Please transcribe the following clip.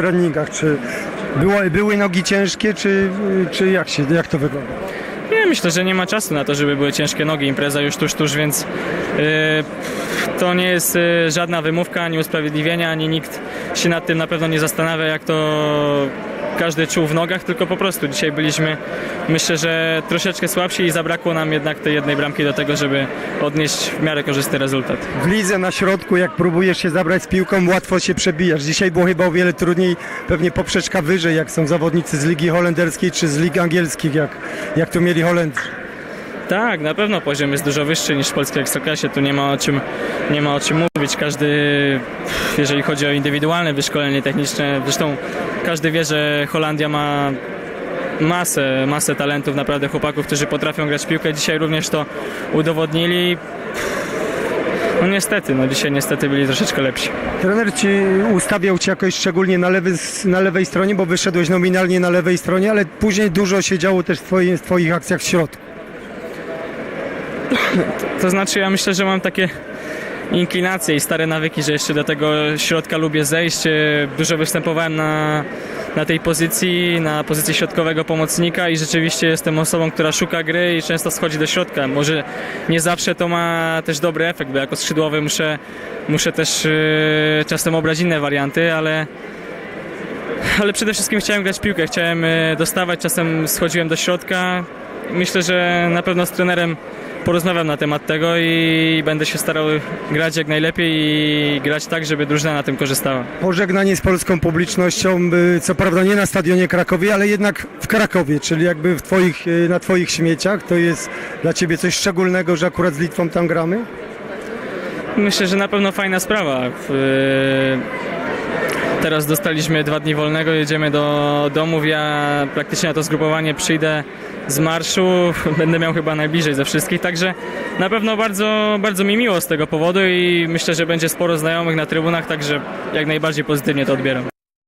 treningach? Czy było, były nogi ciężkie, czy, czy jak, się, jak to wygląda? Nie, myślę, że nie ma czasu na to, żeby były ciężkie nogi. Impreza już tuż, tuż, więc yy, to nie jest yy, żadna wymówka, ani usprawiedliwienie, ani nikt się nad tym na pewno nie zastanawia, jak to każdy czuł w nogach, tylko po prostu dzisiaj byliśmy, myślę, że troszeczkę słabsi i zabrakło nam jednak tej jednej bramki do tego, żeby odnieść w miarę korzystny rezultat. W lidze na środku, jak próbujesz się zabrać z piłką, łatwo się przebijasz. Dzisiaj było chyba o wiele trudniej, pewnie poprzeczka wyżej, jak są zawodnicy z Ligi Holenderskiej czy z Lig Angielskich, jak, jak tu mieli Holendrzy. Tak, na pewno poziom jest dużo wyższy niż w polskiej ekstraklasie. Tu nie ma o czym, nie ma o czym mówić. Każdy, jeżeli chodzi o indywidualne wyszkolenie techniczne, zresztą każdy wie, że Holandia ma masę, masę talentów, naprawdę chłopaków, którzy potrafią grać piłkę. Dzisiaj również to udowodnili. No niestety, no dzisiaj niestety byli troszeczkę lepsi. Trener ci ustawiał cię jakoś szczególnie na, lewy, na lewej stronie, bo wyszedłeś nominalnie na lewej stronie, ale później dużo się działo też w, twoje, w twoich akcjach w środku. To znaczy, ja myślę, że mam takie inklinacje i stare nawyki, że jeszcze do tego środka lubię zejść. E, Dużo występowałem na, na tej pozycji, na pozycji środkowego pomocnika i rzeczywiście jestem osobą, która szuka gry i często schodzi do środka. Może nie zawsze to ma też dobry efekt, bo jako skrzydłowy muszę, muszę też e, czasem obrać inne warianty, ale ale przede wszystkim chciałem grać piłkę, chciałem e, dostawać, czasem schodziłem do środka. Myślę, że na pewno z trenerem porozmawiam na temat tego i będę się starał grać jak najlepiej i grać tak, żeby drużyna na tym korzystała. Pożegnanie z polską publicznością, y, co prawda nie na stadionie Krakowie, ale jednak w Krakowie, czyli jakby w twoich, y, na twoich śmieciach. To jest dla ciebie coś szczególnego, że akurat z Litwą tam gramy? Myślę, że na pewno fajna sprawa. Teraz dostaliśmy dwa dni wolnego, jedziemy do domów. Ja praktycznie na to zgrupowanie przyjdę z marszu. Będę miał chyba najbliżej ze wszystkich, także na pewno bardzo, bardzo mi miło z tego powodu i myślę, że będzie sporo znajomych na trybunach, także jak najbardziej pozytywnie to odbieram.